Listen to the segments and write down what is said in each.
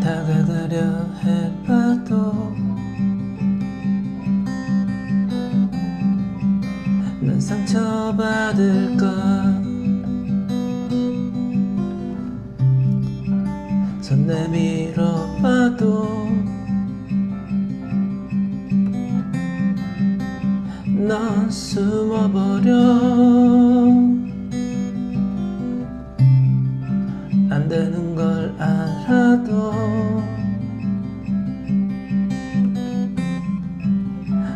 다가가려 해봐도 난 상처받을까 손 내밀어 봐도 넌 숨어버려. 안 되는 걸 알아도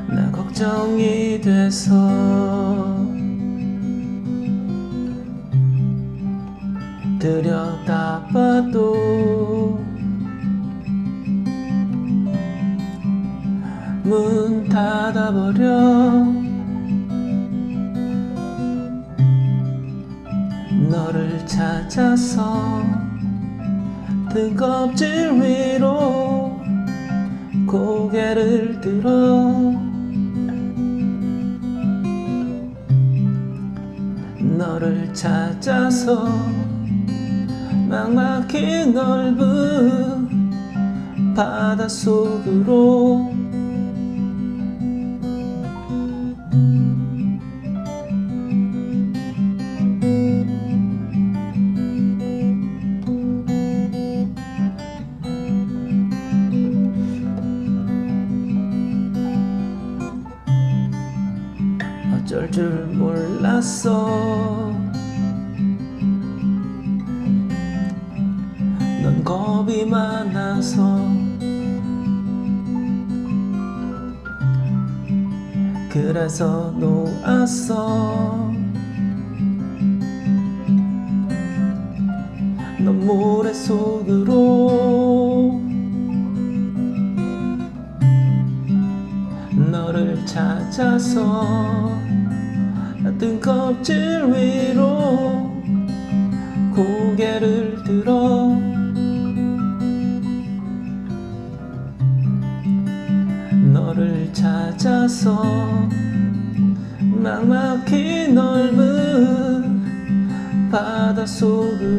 나 걱정이 돼서 들여 닫아버려. 너를 찾아서 등껍질 위로 고개를 들어. 너를 찾아서 막막히 넓은 바닷속으로 어쩔 줄 몰랐어. 넌 겁이 많아서. 그래서 놓았어. 넌 모래 속으로. 너를 찾아서 등껍질 위로 고개를 들어. 너를 찾아서 막막히 넓은 바닷속으로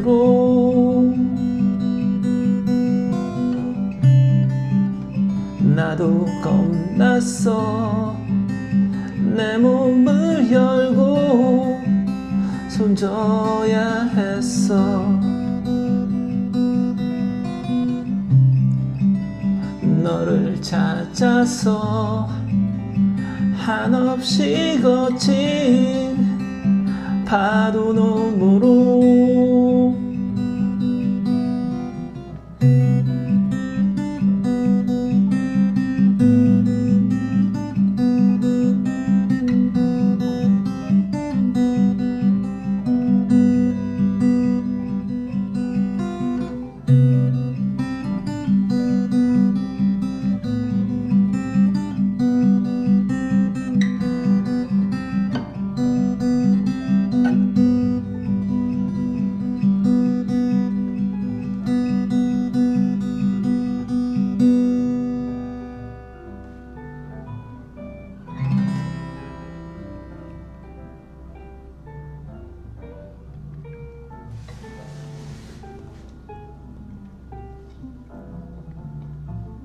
나도 겁났어 내 몸을 열고 손줘야 했어. 너를 찾아서 한없이 거친 파도 너머로